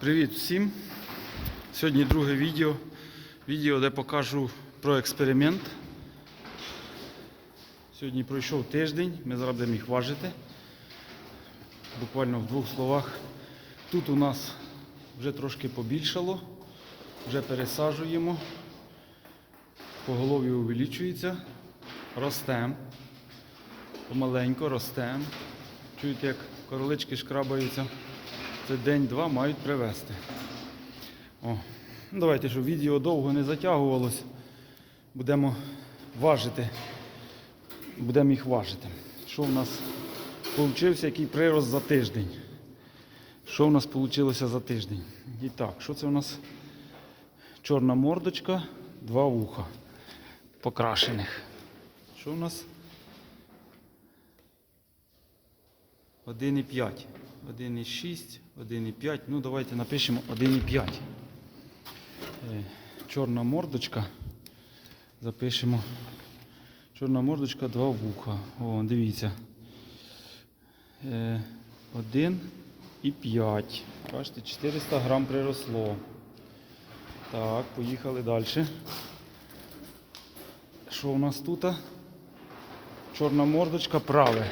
Привіт всім! Сьогодні друге відео. Відео, де покажу про експеримент. Сьогодні пройшов тиждень, ми зараз будемо їх важити. Буквально в двох словах. Тут у нас вже трошки побільшало, вже пересаджуємо, поголов'я увеличується, ростемо, помаленько ростемо. Чуєте, як королички шкрабаються. Це день-два мають привезти. О. ну, Давайте, щоб відео довго не затягувалось. Будемо важити. Будемо їх важити. Що в нас получився, який прирост за тиждень? Що в нас вийшло за тиждень? І так, що це у нас? Чорна мордочка, два вуха покрашених. Що у нас? 1,5. 1,6, 1,5. Ну, давайте напишемо 1,5. Е, Чорна мордочка. Запишемо. Чорна мордочка, два вуха. О, дивіться. Е, 1,5. Бачите, 400 грам приросло. Так, поїхали далі. Що у нас тут? Чорна мордочка праве.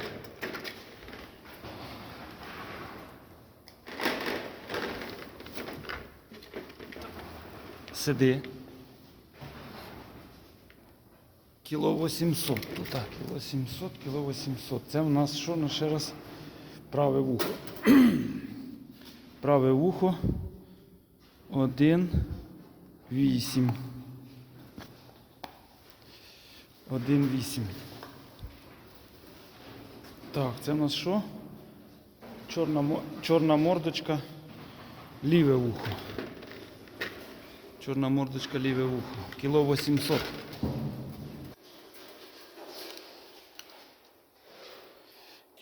Сиди. Кіло 800. Тут так, кіло 700, кіло 800. Це в нас що ну, ще раз праве вухо. праве вухо. 1, 8. 1, 8. Так, це в нас що? Чорна, чорна мордочка, ліве вухо. Чорна мордочка, ліве вухо. Кіло 800.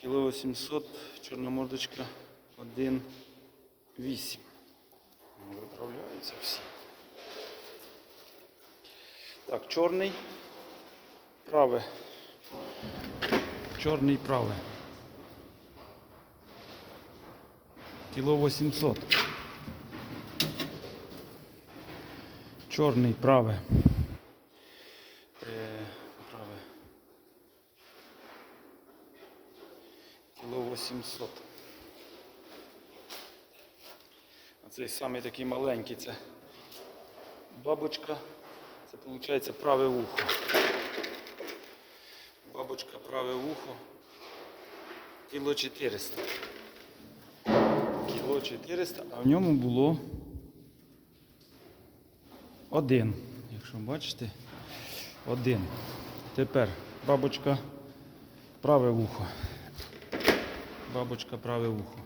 Кіло 800, чорна мордочка 1,8. Ну, Виправляються всі. Так, чорний, праве. Чорний праве. Кіло 800. Чорний праве. Е, праве. Кіло 800. А цей самий такий маленький це бабочка. Це виходить праве вухо. Бабочка праве вухо. Кіло 400. Кіло 400, а в ньому було один. Якщо бачите, один. Тепер бабочка праве вухо. Бабочка праве вухо.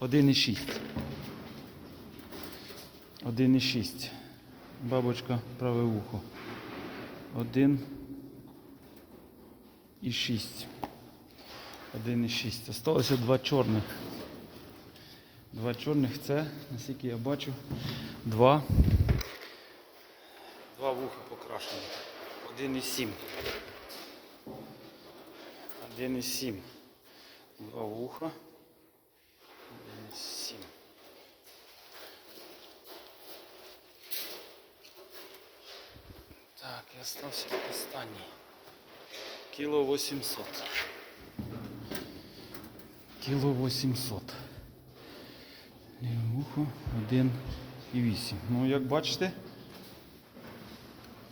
1,6. 1,6. Бабочка праве вухо. 1 і 6. 1,6. Осталося два чорних. Два чорних це, наскільки я бачу, два. Вуха покрашені. 1,7. 1,7. Два вуха. 1,7. Так, і остався останній. Кіло 800. Кіло 800. Ліве вухо 1,8. Ну, як бачите,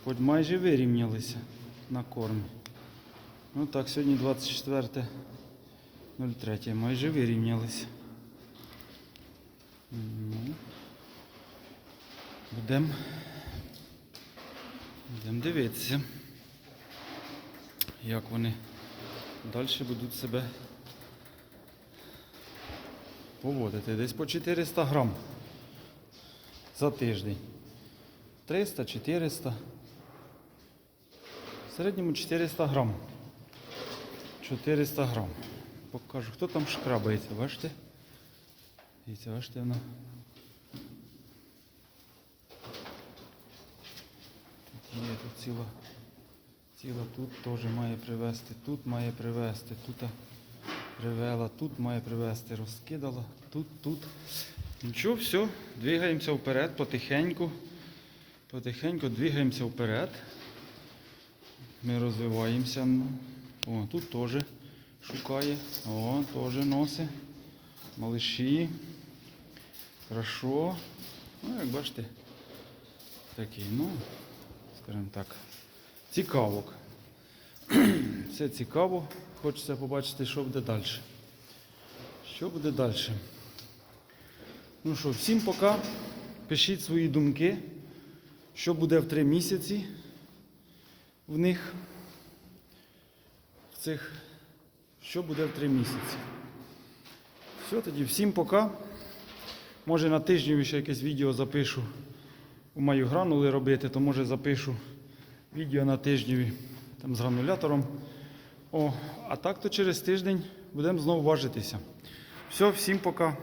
хоч майже вирівнялися на кормі. Ну так, сьогодні 24.03. Майже вирівнялися. Ну, Будемо будем дивитися, як вони далі будуть себе поводити. Десь по 400 грам за тиждень. 300-400. В середньому 400 грам. 400 грам. Покажу, хто там шкрабається, бачите? Дивіться, бачите, вона. Тут є тут ціла. Ціла тут теж має привезти, тут має привезти, тут привела, тут має привезти, розкидала, тут, тут. Нічого, все, двигаємося вперед потихеньку. Потихеньку двигаємося вперед. Ми розвиваємося. О, тут теж шукає. О, теж носить. Малиші. Хорошо. Ну, як бачите, такий, ну, скажімо так, цікавок. Все цікаво. Хочеться побачити, що буде далі. Що буде далі? Ну що, всім пока. Пишіть свої думки, що буде в три місяці в них. В цих, що буде в три місяці. Все, тоді всім пока. Може на тижні ще якесь відео запишу. Маю гранули робити, то може запишу відео на тижневі там з гранулятором. О, а так то через тиждень будемо знову важитися. Все, всім пока.